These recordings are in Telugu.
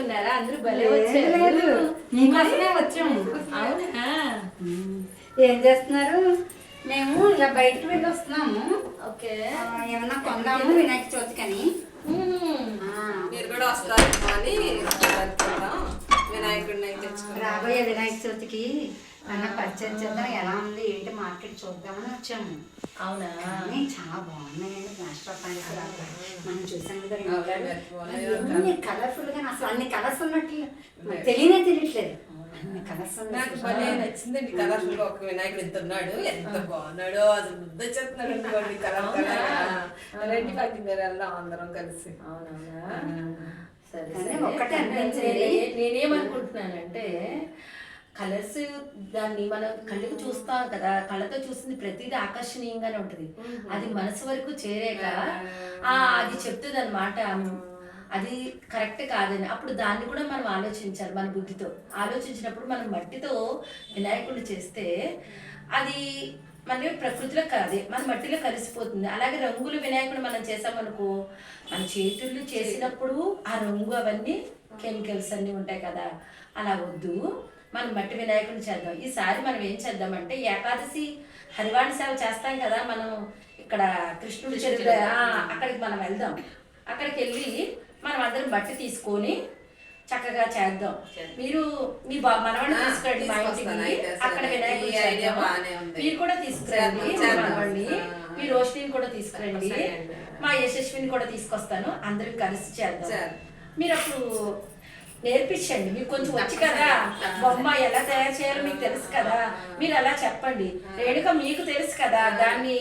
అనుకున్నారా? అందరూ భలే వచ్చారు. మీకోసమే వచ్చాము. అవునా? ఏం చేస్తున్నారు? మేము ఇలా బయటకు వెళ్ళి వస్తున్నాము. ఓకే. ఏమన్నా కొందాము వినాయక చవితికని. మీరు కూడా వస్తారు అని వినాయకుడిని రాబోయే వినాయక చవితికి అన్న పర్చేజ్ చేద్దాం. ఎలా ఉంది? ఏంటి? మార్కెట్ చూద్దామని వచ్చాము. అవునా? చాలా బాగున్నాయండి. ప్యారిస్ లాగా. మనం చూసాం కదా అది కలర్ఫుల్గా అసలు అన్ని కలర్స్ ఉన్నట్లు తెలియనే తెలియట్లేదు. అన్ని కలర్స్ నాకు భలే నచ్చిందండి కలర్ఫుల్గా ఒక వినాయకుడు ఎంత ఉన్నాడు ఎంత బాగున్నాడో అసలు ముద్ద చెప్తున్నాడు అనుకోండి కలర్ రండి పక్కన వెళ్దాం అందరం కలిసి. అవునవునా? సరే సరే ఒక్కటే అనిపించింది. నేనే- నేనేమనుకుంటున్నానంటే కలర్స్ దాన్ని మనం కళ్ళకు చూస్తాం కదా కళ్ళతో చూసింది ప్రతిదీ ఆకర్షణీయంగానే ఉంటది. అది మనసు వరకు చేరాక ఆ అది చెప్తుంది అనమాట అది కరెక్ట్ కాదని. అప్పుడు దాన్ని కూడా మనం ఆలోచించాలి మన బుద్ధితో. ఆలోచించినప్పుడు మనం మట్టితో వినాయకుడిని చేస్తే అది మన ప్రకృతిలో కాదే మన మట్టిలో కలిసిపోతుంది. అలాగే రంగుల వినాయకుడు మనం చేసామనుకో మన చేతులు చేసినప్పుడు ఆ రంగు అవన్నీ కెమికల్స్ అన్నీ ఉంటాయి కదా. అలా వద్దు. మనం మట్టి వినాయకుడిని చేద్దాం ఈసారి మనం ఏం చేద్దామంటే ఏకాదశి హరివాణి సేవ చేస్తాం కదా మనం ఇక్కడ కృష్ణుడి చెరువు అక్కడికి మనం వెళ్దాం అక్కడికి వెళ్ళి మనం అందరం బట్టి తీసుకొని చక్కగా చేద్దాం మీరు మీ బా మనవాడిని తీసుకురండి మా ఇంటికి అక్కడ. వినాయకుడు. మీరు కూడా తీసుకురండి. మనవాడిని. మీ రోషిని కూడా తీసుకురండి. మా యశస్విని కూడా తీసుకొస్తాను అందరం కలిసి చేద్దాం. మీరు అప్పుడు నేర్పించండి. మీకు కొంచెం వచ్చి కదా. బొమ్మ ఎలా తయారు చేయాలో మీకు తెలుసు కదా. మీరు అలా చెప్పండి. రేణుక మీకు తెలుసు కదా. దాన్ని.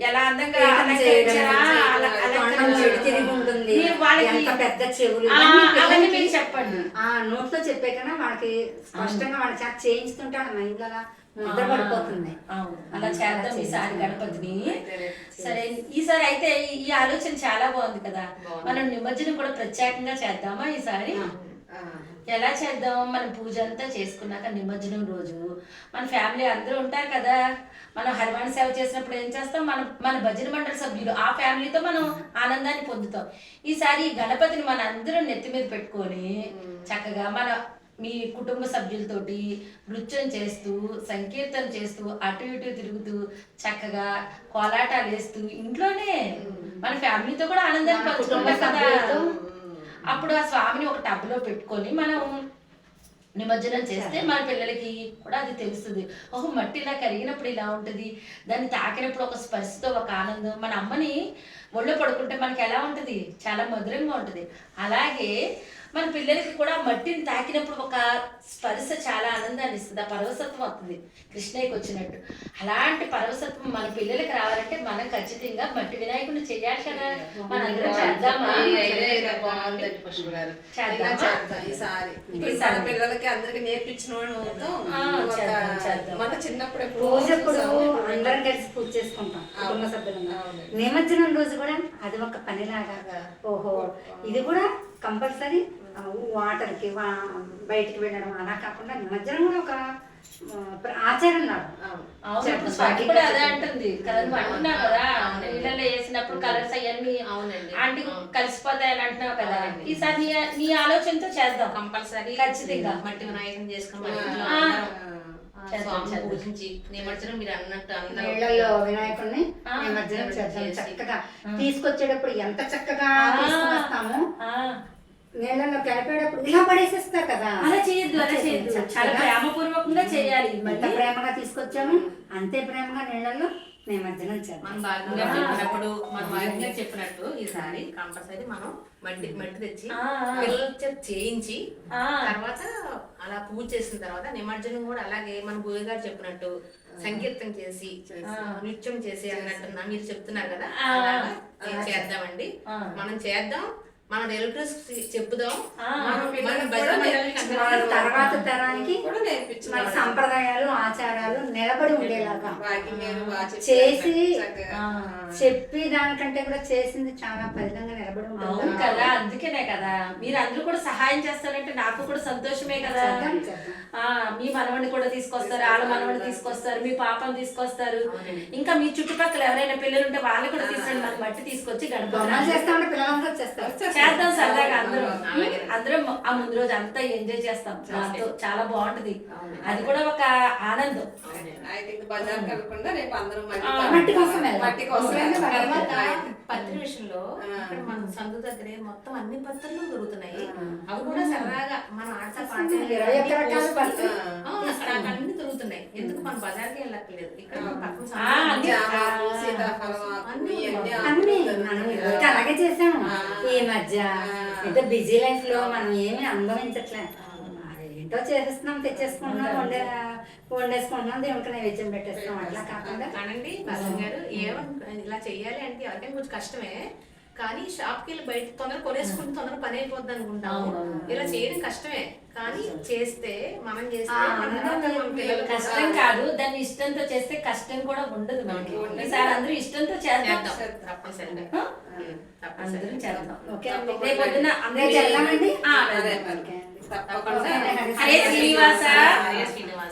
ఎలా అందంగా వాళ్ళకి పెద్ద చెవులు అవన్నీ మీరు చెప్పండి. ఆ నోట్తో చెప్పే కన్నా వాళ్ళకి స్పష్టంగా వాళ్ళ చేత చేయించుతుంటే వాళ్ళ మైండ్ అలా ముద్ర పడిపోతుంది. అలా చేద్దాం ఈసారి గణపతిని. సరే ఈసారి అయితే ఈ- ఆలోచన చాలా బాగుంది కదా. మనం నిమజ్జనం కూడా ప్రత్యేకంగా చేద్దామా ఈసారి. ఎలా చేద్దాం? మనం పూజ అంతా చేసుకున్నాక నిమజ్జనం రోజు. మన ఫ్యామిలీ అందరూ ఉంటారు కదా. మనం హరివాణి సేవ చేసినప్పుడు ఏం చేస్తాం? మన మన భజన మండలి సభ్యులు ఆ ఫ్యామిలీతో మనం ఆనందాన్ని పొందుతాం. ఈసారి ఈ గణపతిని మన అందరం నెత్తి మీద పెట్టుకొని చక్కగా మన మీ కుటుంబ సభ్యులతోటి నృత్యం చేస్తూ సంకీర్తన చేస్తూ అటు ఇటు తిరుగుతూ చక్కగా కోలాటాలు వేస్తూ ఇంట్లోనే మన ఫ్యామిలీతో కూడా ఆనందాన్ని పంచుకుంటాం కదా. అప్పుడు ఆ స్వామిని ఒక టబ్లో పెట్టుకొని మనం నిమజ్జనం చేస్తే మన పిల్లలకి కూడా అది తెలుస్తుంది. ఓహో మట్టి ఇలా కరిగినప్పుడు ఇలా ఉంటుంది. దాన్ని తాకినప్పుడు ఒక స్పర్శతో ఒక ఆనందం. మన అమ్మని ఒళ్ళో పడుకుంటే మనకి ఎలా ఉంటుంది? చాలా మధురంగా ఉంటుంది. అలాగే మన పిల్లలకి కూడా మట్టిని తాకినప్పుడు ఒక స్పర్శ చాలా ఆనందాన్ని ఇస్తుంది ఆ పరవసత్వం వస్తుంది కృష్ణయ్యకి వచ్చినట్టు. అలాంటి పరవసత్వం మన పిల్లలకి రావాలంటే మనం ఖచ్చితంగా మట్టి వినాయకుడిని చేయాలి కదా. చేద్దామా? మన పిల్లలకి అందరికి నేర్పించిన. మన చిన్నప్పుడు ఎప్పుడో పూజ అప్పుడు చూసాము. అందరం కలిసి పూజ చేసుకుంటాం కుటుంబ. సభ్యులంగా. నిమజ్జనం రోజు కూడా అది ఒక పనిలాగా. ఓహో. ఇది కూడా కంపల్సరీ వాటర్కి వా- బయటికి వెళ్ళడం అలా కాకుండా నిమజ్జనం కూడా ఒక ఆచారం కూడా అదే అంటుంది కదా నీళ్ళలో వేసినప్పుడు కలర్స్ అవన్నీ అవునండి. ఆంటీ అవును. కలిసిపోతాయని అంటున్నావు కదా. ఈసారి నీ నీ ఆలోచనతో చేద్దాం కంపల్సరీ ఖచ్చితంగా. మట్టి వినాయకుని చేసుకుని మన ఇంట్లో ఆ. అందరం ఆ, చేద్దాం, స్వామిని చేద్దాం. పూజించి నిమజ్జనం మీరు అన్నట్టు అందరూ నీళ్ళల్లో వినాయకుడిని నిమజ్జనం చేద్దాం. చక్కగా తీసుకొచ్చేటప్పుడు ఎంత చక్కగా ఆ. తీసుకొస్తాము ఆ, నీళ్ళల్లో కలిపేటప్పుడు ఇలా పడేసేస్తారు కదా. అలా చేయొద్దు అలా చేయొద్దు. చాలా ప్రేమపూర్వకంగా చేయాలి ఎంత మళ్ళీ ప్రేమగా తీసుకొచ్చాము. అంతే ప్రేమగా నీళ్ళల్లో నిమజ్జనం మన గారు చెప్పినప్పుడు మన చెప్పినట్టు ఈసారి కంపల్సరీ మనం మట్టి మట్టి తెచ్చి ఆ, ఆ. పిల్లల చేత చేయించి. తర్వాత అలా పూజ చేసిన తర్వాత నిమజ్జనం కూడా అలాగే మన గురువు గారు చెప్పినట్టు సంకీర్తన చేసి నృత్యం చేసి అన్నట్టు మీరు చెప్తున్నారు కదా చేద్దామండి. మనం చేద్దాం. మన రిలేటివ్స్ చెప్పుదాం. మన భజన తర్వాత తరానికి కూడా మన సంప్రదాయాలు ఆచారాలు నిలబడి ఉండేలాగా. చేసి. చెప్పి దానికంటే కూడా చేసింది చాలా ఫలితంగా నిలబడి అవును ఉంటుంది కదా అందుకేనే కదా. మీరు అందరూ కూడా సహాయం చేస్తారంటే నాకు కూడా సంతోషమే కదా. మీ మనవడిని కూడా తీసుకొస్తారు వాళ్ళ మనవడిని తీసుకొస్తారు మీ పాపను తీసుకొస్తారు. ఇంకా మీ చుట్టుపక్కల ఎవరైనా పిల్లలు ఉంటే వాళ్ళు కూడా తీసుకురండి. మనకి మట్టి తీసుకొచ్చి బొమ్మలు చేస్తా సరదాగా అందరం. అందరం ఆ ముందు రోజు అంతా ఎంజాయ్ చేస్తాం. దాంతో చాలా బాగుంటది. అది కూడా ఒక ఆనందం. మట్టి కోసం. మట్టి. తర్వాత. పత్రి విషయంలో. ఇక్కడ మన సందు దగ్గరే మొత్తం అన్ని పత్రులు దొరుకుతున్నాయి. అవి కూడా సరదాగా మన ఆట పాట. అన్ని దొరుకుతున్నాయి. ఎందుకు మన బజార్కి వెళ్ళట్లేదు ఇక్కడ అలాగే చేసాము. ఈ మధ్య. ఇంత బిజీ లైఫ్లో మనం ఏమి అనుభవించట్లే. ఏంటో చేసేస్తున్నాం తెచ్చేసుకుంటున్నాం వండే వండేసుకుంటున్నాం దేవునికి నైవేద్యం పెట్టేస్తున్నాం అట్లా కాకుండా. కానండి గారు ఏమను ఇలా చెయ్యాలి అంటే ఎవరికైనా కొంచెం కష్టమే కానీ షాప్కి వెళ్ళి బయట తొందర కొనేసుకుంటే తొందర పని అయిపోద్ది అనుకుంటాము. ఇలా చేయడం కష్టమే కానీ చేస్తే మనం చేస్తే అందరం కష్టం కాదు దాన్ని ఇష్టంతో చేస్తే కష్టం కూడా ఉండదు మనకి. ఈసారి అందరూ ఇష్టంతో చేద్దాం. తప్పనిసరిగా. అందరం చేద్దాం. ఓకే. రేపు పొద్దున రేపు వెళ్దామండి ఆ, అదే వెళ్దాం. మరి. ఓకే అండి.